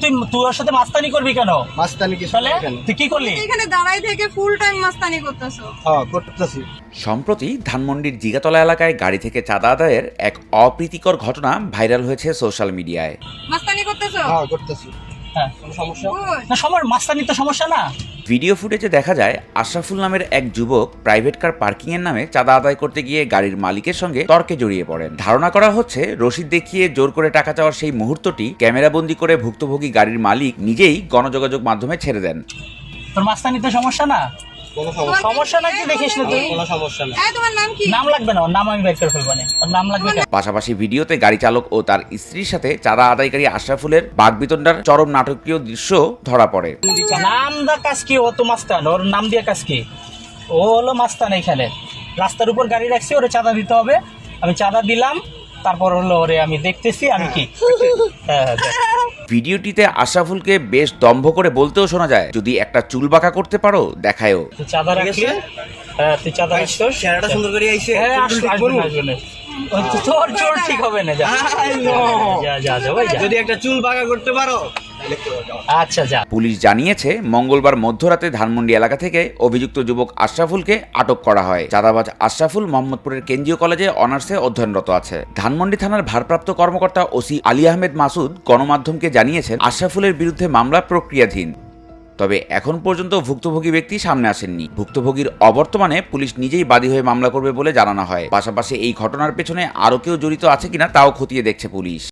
তুই তুই ওর সাথে মাস্তানি করবি কেন? মাস্তানি কি তাহলে তুই কি করলি? এখানে দাঁড়াই থেকে ফুল টাইম মাস্তানি করতেছো। হ্যাঁ করতেছি। সম্প্রতি ধানমন্ডির জিগাতলা এলাকায় গাড়ি থেকে চাঁদা আদায়ের এক অপ্রীতিকর ঘটনা ভাইরাল হয়েছে সোশ্যাল মিডিয়ায় মাস্তানি করতেছো? হ্যাঁ করতেছি। হ্যাঁ কোনো সমস্যা. না সবার মাস্তানি তো সমস্যা না। ভিডিও ফুটেজে দেখা যায় আশরাফুল নামের এক যুবক প্রাইভেট কার পার্কিং এর নামে চাঁদা আদায় করতে গিয়ে গাড়ির মালিকের সঙ্গে তর্কে জড়িয়ে পড়েন। ধারণা করা হচ্ছে রসিদ দেখিয়ে জোর করে টাকা চাওয়ার সেই মুহূর্তটি ক্যামেরাবন্দি করে ভুক্তভোগী গাড়ির মালিক নিজেই গণযোগাযোগ মাধ্যমে ছেড়ে দেন। তোর মাস্তানি তো সমস্যা না? কোনো সমস্যা। সমস্যা নাকি দেখিস না তুই? কোনো সমস্যা না হ্যাঁ তোমার নাম কি? নাম লাগবে না নাম আমি বের করে ফেলব না। নাম লাগবে পাশাপাশি ভিডিওতে গাড়ি চালক ও তার স্ত্রীর সাথে চাঁদা আদায়কারী আশরাফুলের বাগবিতণ্ডার চরম নাটকীয় দৃশ্য ধরা পড়ে। নাম দা কাজ কি? ও তো মাস্তান। ওর নাম দিয়ে কাজ কি? ও হলো মাস্তান এখানে। রাস্তার উপর গাড়ি রাখছি ওরে চাঁদা দিতে হবে। আমি চাঁদা দিলাম তারপর হলো ওরে আমি দেখতেছি আমি কি? হ্যাঁ হ্যাঁ দেখ। ভিডিওটিতে আশরাফুলকে বেশ দম্ভ করে বলতেও শোনা যায় যদি একটা চুল বাঁকা করতে পারো দেখায়ও চাঁদা রাখলি হ্যাঁ তুই চেহারাটা সুন্দর করে হ্যাঁ তোর চোর ঠিক হবে না যা যা যা যা ভাই যদি একটা চুল বাঁকা করতে পারো। আচ্ছা যা। পুলিশ জানিয়েছে, মঙ্গলবার মধ্যরাতে ধানমন্ডি এলাকা থেকে অভিযুক্ত যুবক আশরাফুলকে আটক করা হয়। চাঁদাবাজ আশরাফুল মোহাম্মদপুরের কেন্দ্রীয় কলেজে অনার্সে অধ্যয়নরত আছে। ধানমন্ডি থানার ভারপ্রাপ্ত কর্মকর্তা ওসি আলী আহমেদ মাসুদ গণমাধ্যমকে জানিয়েছেন, আশরাফুলের বিরুদ্ধে মামলা প্রক্রিয়াধীন। তবে এখন পর্যন্ত ভুক্তভোগী ব্যক্তি সামনে আসেননি। ভুক্তভোগীর অবর্তমানে পুলিশ নিজেই বাদী হয়ে মামলা করবে বলে জানানো হয়। পাশাপাশি এই ঘটনার পেছনে আরও কেউ জড়িত আছে কিনা তাও খতিয়ে দেখছে পুলিশ।